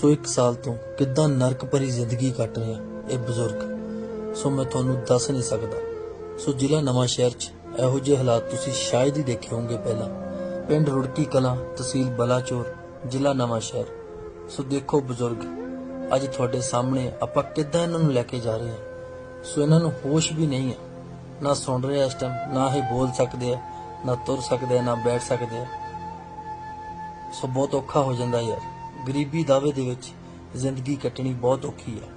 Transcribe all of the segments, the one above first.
ਸੋ ਇੱਕ ਸਾਲ ਤੋਂ ਕਿੱਦਾਂ ਨਰਕ ਭਰੀ ਜ਼ਿੰਦਗੀ ਕੱਟ ਰਿਹਾ ਇਹ ਬਜ਼ੁਰਗ, ਸੋ ਮੈਂ ਤੁਹਾਨੂੰ ਦੱਸ ਨਹੀਂ ਸਕਦਾ। ਸੋ ਜ਼ਿਲ੍ਹਾ ਨਵਾਂ ਸ਼ਹਿਰ 'ਚ ਇਹੋ ਜਿਹੇ ਹਾਲਾਤ ਤੁਸੀਂ ਸ਼ਾਇਦ ਹੀ ਦੇਖੇ ਹੋਣਗੇ ਪਹਿਲਾਂ। ਪਿੰਡ ਰੁੜਕੀ ਕਲਾਂ, ਤਹਿਸੀਲ ਬਲਾਚੌਰ, ਜ਼ਿਲ੍ਹਾ ਨਵਾਂ ਸ਼ਹਿਰ। ਸੋ ਦੇਖੋ ਬਜ਼ੁਰਗ, ਅੱਜ ਤੁਹਾਡੇ ਸਾਹਮਣੇ ਆਪਾਂ ਕਿੱਦਾਂ ਇਹਨਾਂ ਨੂੰ ਲੈ ਕੇ ਜਾ ਰਹੇ ਹਾਂ। ਸੋ ਇਹਨਾਂ ਨੂੰ ਹੋਸ਼ ਵੀ ਨਹੀਂ ਹੈ। ਨਾ ਸੁਣ ਰਹੇ ਇਸ ਟਾਈਮ ਨਾ ਹੀ ਬੋਲ ਸਕਦੇ ਆ, ਨਾ ਤੁਰ ਸਕਦੇ ਆ, ਨਾ ਬੈਠ ਸਕਦੇ ਆ। ਸੋ ਬਹੁਤ ਔਖਾ ਹੋ ਜਾਂਦਾ ਯਾਰ। ਗਰੀਬੀ ਦਾਵੇ ਦੇ ਵਿੱਚ ਜ਼ਿੰਦਗੀ ਕੱਟਣੀ ਬਹੁਤ ਔਖੀ ਹੈ।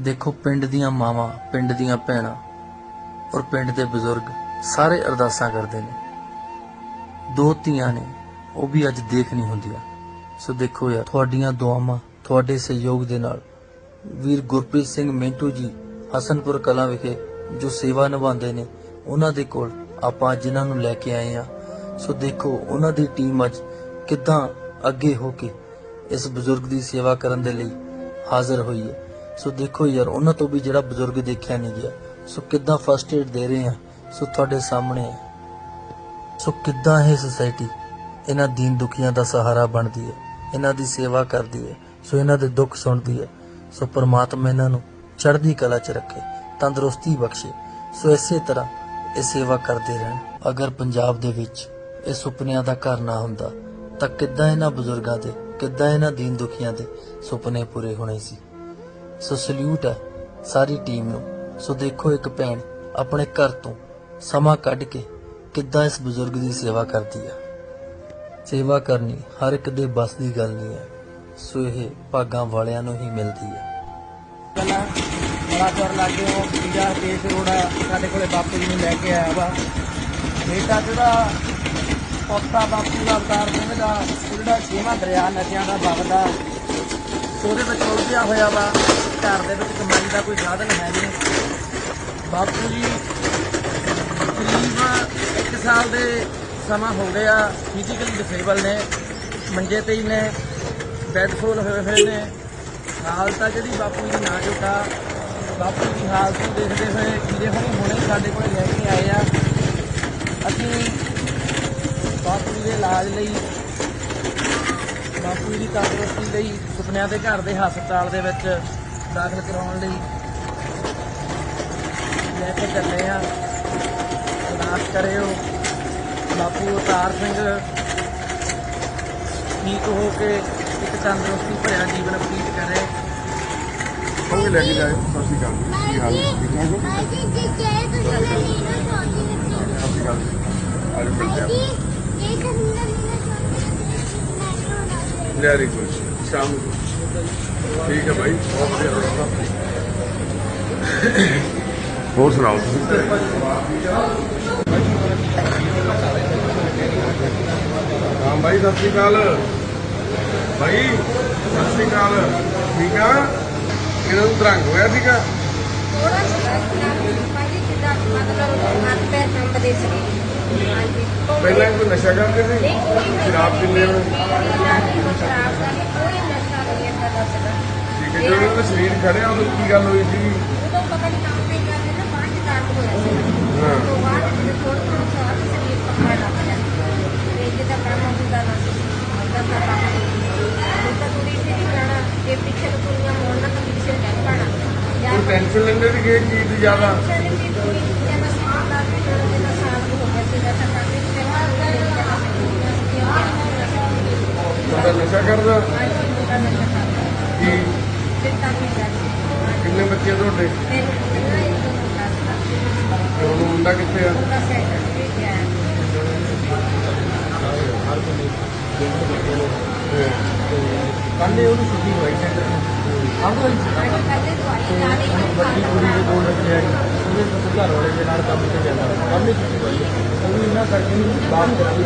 ਦੇਖੋ ਪਿੰਡ ਦੀਆਂ ਮਾਵਾਂ, ਪਿੰਡ ਦੀਆਂ ਭੈਣਾਂ ਔਰ ਪਿੰਡ ਦੇ ਬਜ਼ੁਰਗ ਸਾਰੇ ਅਰਦਾਸਾਂ ਕਰਦੇ ਨੇ। ਦੋ ਧੀਆਂ ਨੇ, ਉਹ ਵੀ ਅੱਜ ਦੇਖ ਨਹੀਂ ਹੁੰਦੀਆਂ ਸੋ ਦੇਖੋ ਯਾਰ, ਤੁਹਾਡੀਆਂ ਦੁਆਵਾਂ ਤੁਹਾਡੇ ਸਹਿਯੋਗ ਦੇ ਨਾਲ। ਵੀਰ ਗੁਰਪ੍ਰੀਤ ਸਿੰਘ ਮਿੰਟੂ ਜੀ, ਹਸਨਪੁਰ ਕਲਾਂ ਵਿਖੇ ਜੋ ਸੇਵਾ ਨਿਭਾਉਂਦੇ ਨੇ, ਉਹਨਾਂ ਦੇ ਕੋਲ ਆਪਾਂ ਜਿਨ੍ਹਾਂ ਨੂੰ ਲੈ ਕੇ ਆਏ ਆ ਸੋ ਦੇਖੋ, ਉਹਨਾਂ ਦੀ ਟੀਮ ਅੱਜ ਕਿੱਦਾਂ ਅੱਗੇ ਹੋ ਕੇ ਇਸ ਬਜ਼ੁਰਗ ਦੀ ਸੇਵਾ ਕਰਨ ਦੇ ਲਈ ਹਾਜ਼ਰ ਹੋਈ ਹੈ। ਸੋ ਦੇਖੋ ਯਾਰ, ਉਹਨਾਂ ਤੋਂ ਵੀ ਜਿਹੜਾ ਬਜ਼ੁਰਗ ਦੇਖਿਆ ਨਹੀਂ ਗਿਆ। ਸੋ ਕਿੱਦਾਂ ਫਸਟ ਏਡ ਦੇ ਰਹੇ ਆ, ਸੋ ਤੁਹਾਡੇ ਸਾਹਮਣੇ ਹੈ ਸੋ ਕਿੱਦਾਂ ਇਹ ਸੁਸਾਇਟੀ ਇਹਨਾਂ ਦੀਨ ਦੁਖੀਆਂ ਦਾ ਸਹਾਰਾ ਬਣਦੀ ਹੈ, ਇਹਨਾਂ ਦੀ ਸੇਵਾ ਕਰਦੀ ਹੈ, ਸੋ ਇਹਨਾਂ ਦੇ ਦੁੱਖ ਸੁਣਦੀ ਹੈ। ਸੋ ਪ੍ਰਮਾਤਮਾ ਇਹਨਾਂ ਨੂੰ ਚੜ੍ਹਦੀ ਕਲਾ 'ਚ ਰੱਖੇ, ਤੰਦਰੁਸਤੀ ਬਖਸ਼ੇ, ਸੋ ਇਸੇ ਤਰ੍ਹਾਂ ਇਹ ਸੇਵਾ ਕਰਦੇ ਰਹਿਣ। ਅਗਰ ਪੰਜਾਬ ਦੇ ਵਿੱਚ ਇਹ ਸੁਪਨਿਆਂ ਦਾ ਘਰ ਨਾ ਹੁੰਦਾ, ਤਾਂ ਕਿੱਦਾਂ ਇਹਨਾਂ ਬਜ਼ੁਰਗਾਂ ਦੇ ਕਿੱਦਾਂ ਇਹਨਾਂ ਦੀਨ ਦੁਖੀਆਂ ਦੇ ਸੁਪਨੇ ਪੂਰੇ ਹੋਣੇ ਸੀ। ਸੋ ਸਲੂਟ ਹੈ ਸਾਰੀ ਟੀਮ ਨੂੰ। ਸੋ ਦੇਖੋ ਇੱਕ ਭੈਣ ਆਪਣੇ ਘਰ ਤੋਂ ਸਮਾਂ ਕੱਢ ਕੇ ਕਿੱਦਾਂ ਇਸ ਬਜ਼ੁਰਗ ਦੀ ਸੇਵਾ ਕਰਦੀ ਹੈ ਸੇਵਾ ਕਰਨੀ ਹਰ ਇੱਕ ਦੇ ਬਸ ਦੀ ਗੱਲ ਨਹੀਂ ਹੈ ਸੋ ਇਹ ਭਾਗਾਂ ਵਾਲਿਆਂ ਨੂੰ ਹੀ ਮਿਲਦੀ ਹੈ ਪਹਿਲਾਂ ਬੜਾ ਉਹ ਪੀਜਾ ਕੇਸ ਰੋਡ ਸਾਡੇ ਕੋਲੇ ਬਾਪੂ ਜੀ ਨੂੰ ਲੈ ਕੇ ਆਇਆ ਵਾ। ਬੇਟਾ ਜਿਹੜਾ ਪੋਤਾ ਬਾਪੂ ਦਾ ਅਵਤਾਰ ਸਿੰਘ ਦਾ ਜਿਹੜਾ ਛੇਵਾਂ ਦਰਿਆ ਨਦੀਆਂ ਦਾ ਵਗਦਾ। ਉਹਦੇ ਵਿੱਚ ਉਲਝਿਆ ਹੋਇਆ ਵਾ, ਘਰ ਦੇ ਵਿੱਚ ਕਮਾਈ ਦਾ ਕੋਈ ਸਾਧਨ ਹੈ ਨਹੀਂ। ਬਾਪੂ ਜੀ ਤਕਰੀਬ 1 ਸਾਲ ਦੇ ਸਮਾਂ ਹੋ ਗਿਆ ਫਿਜ਼ੀਕਲੀ ਡਿਸੇਬਲ ਨੇ, ਮੰਜੇ ਤੇ ਹੀ ਨੇ ਬੈੱਡ ਫੋਲ ਹੋਏ ਹੋਏ ਨੇ। ਹਾਲਤ ਆ ਜਿਹੜੀ ਬਾਪੂ ਜੀ ਨਾ ਨਾਜ਼ੁਕ ਬਾਪੂ ਦੀ ਹਾਲਤ ਨੂੰ ਦੇਖਦੇ ਹੋਏ, ਵੀਰੇ ਹੁਣੇ ਹੁਣੇ ਸਾਡੇ ਕੋਲ ਲੈ ਕੇ ਆਏ ਆ। ਅਸੀਂ ਦੇ ਇਲਾਜ ਲਈ ਬਾਪੂ ਜੀ ਦੀ ਤੰਦਰੁਸਤੀ ਲਈ ਸੁਪਨਿਆਂ ਦੇ ਘਰ ਦੇ ਹਸਪਤਾਲ ਦੇ ਵਿੱਚ ਦਾਖਲ ਕਰਾਉਣ ਲਈ ਲੈ ਕੇ ਚੱਲੇ ਆ। ਅਰਦਾਸ ਕਰਿਓ। ਬਾਪੂ ਅਵਤਾਰ ਸਿੰਘ ਠੀਕ ਹੋ ਕੇ ਇੱਕ ਤੰਦਰੁਸਤੀ ਭਰਿਆ ਜੀਵਨ ਬਤੀਤ ਕਰੇ। ਉਹ ਲੈ ਕੇ ਜਾਏ ਸਤਿ ਸ਼੍ਰੀ ਅਕਾਲ ਜੀ। ਕੀ ਹਾਲ ਹੈ? ਠੀਕ ਠਾਕ ਹੋ? ਸਤਿ ਸ਼੍ਰੀ ਅਕਾਲ ਜੀ। ਅੱਜ ਮਿਲਦੇ ਆਪਾਂ ਵੈਰੀ ਗੁੱਡ ਸ਼ਾਮ ਨੂੰ ਠੀਕ ਹੈ ਭਾਈ ਬਹੁਤ ਵਧੀਆ ਰੋਣਾ ਹੋਰ ਸੁਣਾਓ ਤੁਸੀਂ ਭਾਈ ਸਤਿ ਸ਼੍ਰੀ ਅਕਾਲ ਭਾਈ ਸਤਿ ਸ਼੍ਰੀ ਅਕਾਲ ਠੀਕ ਆ ਇਹਨਾਂ ਨੂੰ ਦਰੰਗ ਹੋਇਆ ਸੀਗਾ ਥੋੜਾ ਜਿਹਾ ਭਾਜੀ ਜਿੱਦਾਂ ਮਤਲਬ ਹੱਥ ਪੈਰ ਕੰਬਦੇ ਸੀ ਪਹਿਲਾਂ ਕੋਈ ਨਸ਼ਾ ਕਰਦੇ ਸੀ? ਸ਼ਰਾਬ ਪੀਂਦੇ ਹੋ ਸ਼ਰਾਬ ਦਾ ਕੋਈ ਨਸ਼ਾ ਨਹੀਂ ਏਦਾਂ ਦਾ ਸੀਗਾ ਠੀਕ ਹੈ ਜਦੋਂ ਉਹਦਾ ਸਰੀਰ ਖੜਿਆ ਉਦੋਂ ਕੀ ਗੱਲ ਹੋਈ ਸੀ? ਉਦੋਂ ਪਤਾ ਨਹੀਂ ਕੰਮ ਨਹੀਂ ਕਰਦੇ ਨਾ ਬਾਅਦ ਚ ਦਰਦ ਹੋਇਆ ਸੀ। ਹਾਂ। ਤੋਂ ਬਾਅਦ ਜਦੋਂ ਥੋੜਾ ਥੋੜਾ ਸਾਹ ਸਰੀਰ ਪਕੜ ਲੱਗ ਗਿਆ। ਤੇ ਜਿੱਦਾਂ ਕੰਮ ਹੁੰਦਾ ਨਾ ਸੀ ਉਦਾਂ ਦਾ ਕੰਮ ਉਹ ਤਾਂ ਥੋੜੀ ਜਿਹੀ ਜਾਣਾ ਜੇ ਪਿੱਛੇ ਨੂੰ ਕੁੜੀਆਂ ਮੋੜਨਾ ਤਾਂ ਪਿੱਛੇ ਨਹੀਂ ਪਾਣਾ। ਟੈਨਸ਼ਨ ਲੈਂਦੇ ਸੀ ਕਿਸੇ ਚੀਜ਼ ਜ਼ਿਆਦਾ? ਬੰਦਾ ਨਸ਼ਾ ਕਰਦਾ? ਕੀ? ਕਿੰਨੇ ਬੱਚੇ ਤੁਹਾਡੇ? ਤੇ ਹੁਣ ਮੁੰਡਾ ਕਿੱਥੇ ਆ? ਕੱਲੇ ਉਹਨੂੰ ਛੁੱਟੀ ਹੋਈ ਸੈਂਟਰ ਨੂੰ ਆਉਂਦਾ ਹੀ ਵੱਡੀ ਕੁੜੀ ਦੇ ਕੋਲ ਲੱਗਿਆ ਉਹਦੇ ਘਰ ਵਾਲੇ ਦੇ ਨਾਲ ਕੰਮ ਤੇ ਜਾਂਦਾ। ਕੰਮ ਛੁੱਟੀ ਹੋਈ ਉਹ ਵੀ ਇਹਨਾਂ ਕਰਕੇ ਨਹੀਂ ਬਾਤ ਕਰਾਂਗੇ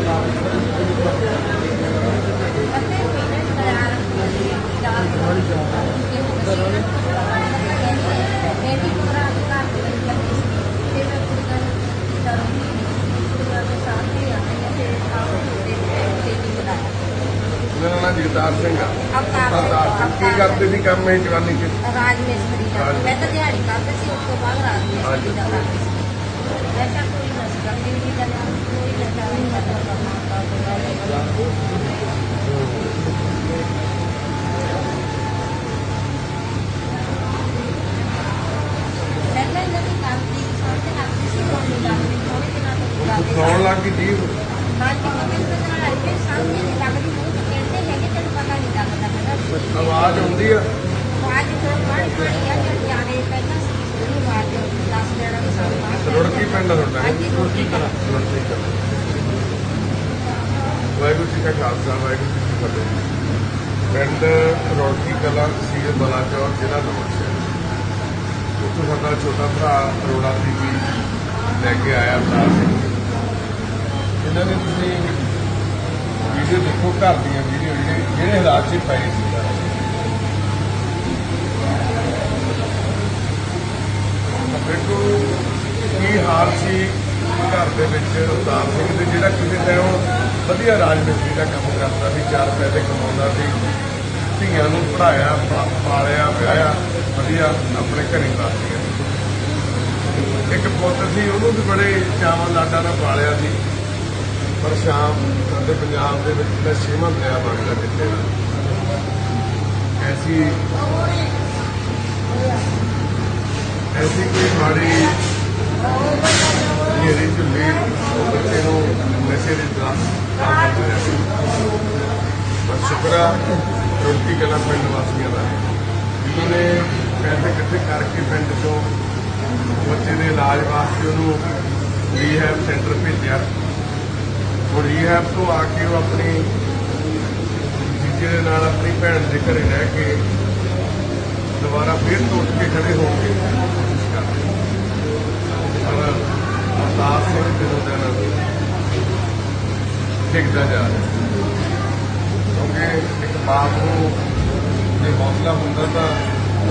ਮੇਰਾ ਨਾਮ ਜਗਤਾਰ ਸਿੰਘ ਆ ਸਰਦਾਰ ਸਿੰਘ ਕੀ ਕਰਦੇ ਸੀ ਕੰਮ ਇਹ ਜਵਾਨੀ ਚ ਰਾਜ ਮਿਸਤਰੀ ਦਾ ਮੈਂ ਤਾਂ ਦਿਹਾੜੀ ਕਰਦੇ ਸੀ ਉਸ ਤੋਂ ਬਾਅਦ ਰਾਜ ਮਿਸਤਰੀ ਦਾ ਕਰਦਾ ਸੀ ਐਸਾ ਕੋਈ ਨਸਕਾ ਨਹੀਂ ਦਾ ਕੋਈ ਨਸਕਾ ਨਹੀਂ ਕਰਦਾ ਸੌਣ ਲੱਗ ਗਈ ਜੀ ਆਵਾਜ਼ ਆਉਂਦੀ ਆ? ਰੁੜਕੀ ਪਿੰਡ ਤੁਹਾਡਾ ਕਲਾ ਰੁੜਕੀ ਕਲਾ ਵਾਹਿਗੁਰੂ ਜੀ ਕਾ ਖਾਲਸਾ ਵਾਹਿਗੁਰੂ ਜੀ ਕੀ ਫਤਿਹ। ਪਿੰਡ ਰੋੜਕੀ ਕਲਾ ਤਹਿਸੀਲ ਬਲਾਚੌਰ ਜ਼ਿਲ੍ਹਾ ਨਵਾਂਸ਼ਹਿਰ। ਸਾਡਾ ਛੋਟਾ ਭਰਾ ਅਰੋੜਾ ਸੀ ਵੀ ਲੈ ਕੇ ਆਇਆ ਸਾਹ ਸਿੰਘ ਇਹਨਾਂ ਨੇ ਤੁਸੀਂ ਵੀਡੀਓ ਦੇਖੋ, ਘਰ ਦੀਆਂ ਵੀਡੀਓ ਜਿਹੜੇ ਜਿਹੜੇ ਹਾਲਾਤ 'ਚ ਪਏ ਸੀ। ਦੇਖੋ ਕੀ ਹਾਲ ਸੀ ਘਰ ਦੇ ਵਿੱਚ ਅਵਤਾਰ ਸਿੰਘ ਦੇ ਜਿਹੜਾ ਕਿਸੇ ਟਾਈਮ ਵਧੀਆ ਰਾਜ ਮਿਸਤਰੀ ਦਾ ਕੰਮ ਕਰਦਾ ਸੀ, ਚਾਰ ਪੈਸੇ ਕਮਾਉਂਦਾ ਸੀ। ਧੀਆਂ ਨੂੰ ਪੜਾਇਆ ਪਾਲਿਆ, ਵਿਆਹਿਆ, ਵਧੀਆ ਆਪਣੇ ਘਰੇ ਵਾਸੀਆਂ ਇੱਕ ਪੁੱਤ ਸੀ, ਉਹਨੂੰ ਵੀ ਬੜੇ ਚਾਵਾਂ ਲਾਡਾਂ ਨਾਲ ਪਾਲਿਆ ਸੀ। ਪਰ ਸ਼ਾਮ ਸਾਡੇ ਪੰਜਾਬ ਦੇ ਵਿੱਚ ਜਿਹੜਾ ਛੇਵਾਂ ਦਰਿਆ ਵਗਦਾ ਕਿੱਥੇ ਦਾ ਐਸੀ ਐਸੀ ਕੋਈ ਮਾੜੀ ਜਿਹੜੀ ਝੁੱਲੀ ਉਹ ਬੱਚੇ ਨੂੰ ਨਸ਼ੇ ਦੀ ਦਰਾਸ ਪਰ ਸ਼ੁਕਰ ਰੋਟੀ ਕਲਾ ਪਿੰਡ ਵਾਸੀਆਂ ਦਾ। ਜਿਨ੍ਹਾਂ ਨੇ ਪੈਸੇ ਇਕੱਠੇ ਕਰਕੇ ਪਿੰਡ ਤੋਂ ਬੱਚੇ ਦੇ ਇਲਾਜ ਵਾਸਤੇ ਉਹਨੂੰ ਰੀਹੈਬ ਸੈਂਟਰ ਭੇਜਿਆ। ਉਹ ਰੀਹੈਬ ਤੋਂ ਆ ਕੇ ਉਹ ਆਪਣੀ ਜੀਜੇ ਦੇ ਨਾਲ ਆਪਣੀ ਭੈਣ ਦੇ ਘਰੇ ਰਹਿ ਕੇ ਦੁਬਾਰਾ ਫੇਰ ਤੋਂ ਕੇ ਖੜੇ ਹੋ ਕੇ ਕੋਸ਼ਿਸ਼ ਕਰਦੇ ਪਰ ਅਵਤਾਰ ਸਿੰਘ ਦਿਨੋਂ ਦਿਨ ਡਿੱਗਦਾ ਜਾ ਰਿਹਾ ਕਿਉਂਕਿ ਇੱਕ ਬਾਪ ਨੂੰ ਜੇ ਹੌਸਲਾ ਹੁੰਦਾ ਤਾਂ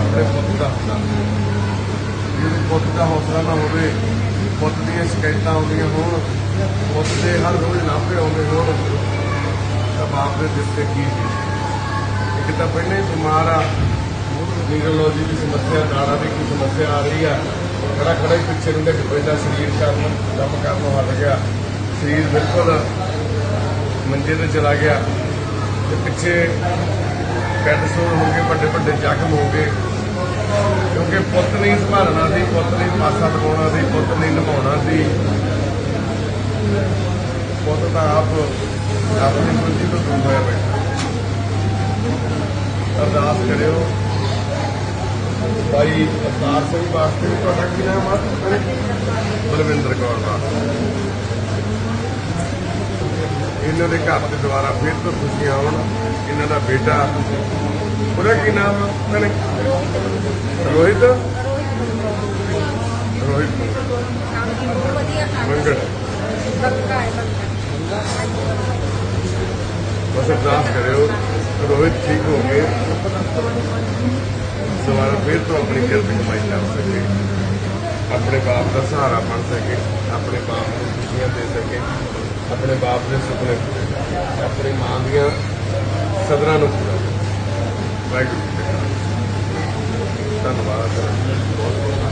ਆਪਣੇ ਪੁੱਤ ਦਾ ਹੁੰਦਾ। ਜੇ ਪੁੱਤ ਦਾ ਹੌਸਲਾ ਨਾ ਹੋਵੇ ਪੁੱਤ ਦੀਆਂ ਸ਼ਿਕਾਇਤਾਂ ਆਉਂਦੀਆਂ ਹੋਣ, ਪੁੱਤ ਦੇ ਹਰ ਰੋਜ਼ ਨਾਪੇ ਆਉਂਦੇ ਹੋਣ, ਤਾਂ ਬਾਪ ਦੇ ਦਿਲ ਤੇ ਕੀ ਸੀ ਇੱਕ ਤਾਂ ਪਹਿਲਾਂ ਹੀ ਬਿਮਾਰ ਆ ਨਿਊਰੋਲੋਜੀ ਦੀ ਸਮੱਸਿਆ, ਨਾੜਾਂ ਦੀ ਕੀ ਸਮੱਸਿਆ ਆ ਰਹੀ ਆ। ਖੜਾ ਖੜਾ ਹੀ ਪਿੱਛੇ ਨੂੰ ਡਿੱਗ ਪੈਂਦਾ ਸਰੀਰ ਕਰਨ, ਕੰਮ ਕਰਨ ਹਟ ਗਿਆ। ਸਰੀਰ ਬਿਲਕੁਲ ਮੰਜੇ ਤੇ ਚਲਾ ਗਿਆ। ਤੇ ਪਿੱਛੇ ਬੈੱਡ ਸੋਰ ਹੋ ਗਏ ਵੱਡੇ ਵੱਡੇ ਜ਼ਖਮ ਹੋ ਗਏ। ਕਿਉਂਕਿ ਪੁੱਤ ਨਹੀਂ ਸੰਭਾਲਣਾ ਸੀ, ਪੁੱਤ ਨਹੀਂ ਪਾਸਾ ਲਗਾਉਣਾ ਸੀ, ਪੁੱਤ ਨਹੀਂ ਨਿਭਾਉਣਾ ਸੀ। ਪੁੱਤ ਤਾਂ ਆਪ ਆਪਣੀ ਮੰਜੀ ਤੋਂ ਦੂਰ ਹੋਇਆ ਬੈਠਾ। ਅਰਦਾਸ ਕਰਿਓ। ਭਾਈ ਅਵਤਾਰ ਸਿੰਘ ਵਾਸਤੇ ਵੀ ਤੁਹਾਡਾ ਕੀ ਨਾਮ ਆ? ਬਲਵਿੰਦਰ ਕੌਰ ਵਾਸਤੇ। ਇਹਨਾਂ ਦੇ ਘਰ ਤੇ ਦੁਬਾਰਾ ਫਿਰ ਤੋਂ ਖੁਸ਼ੀਆਂ ਆਉਣ, ਇਹਨਾਂ ਦਾ ਬੇਟਾ ਉਹਦਾ ਕੀ ਨਾਮ ਆ? ਰੋਹਿਤ? ਰੋਹਿਤ। ਕੰਮ ਦੀ ਬਸ ਅਰਦਾਸ ਕਰਿਓ, ਰੋਹਿਤ ਠੀਕ ਹੋ ਗਏ। ਦੁਬਾਰਾ ਫਿਰ ਤੋਂ ਆਪਣੀ ਕਿਰਤ ਕਮਾਈ ਕਰ ਸਕੇ। ਆਪਣੇ ਬਾਪ ਦਾ ਸਹਾਰਾ ਬਣ ਸਕੇ, ਆਪਣੇ ਬਾਪ ਨੂੰ ਖੁਸ਼ੀਆਂ ਦੇ ਸਕੇ, ਆਪਣੇ ਬਾਪ ਦੇ ਸੁਪਨੇ ਪੂਰੇ ਆਪਣੀ ਮਾਂ ਦੀਆਂ ਸਦਰਾਂ ਨੂੰ ਪੂਰਾ ਵਾਹਿਗੁਰੂ ਧੰਨਵਾਦ ਬਹੁਤ ਬਹੁਤ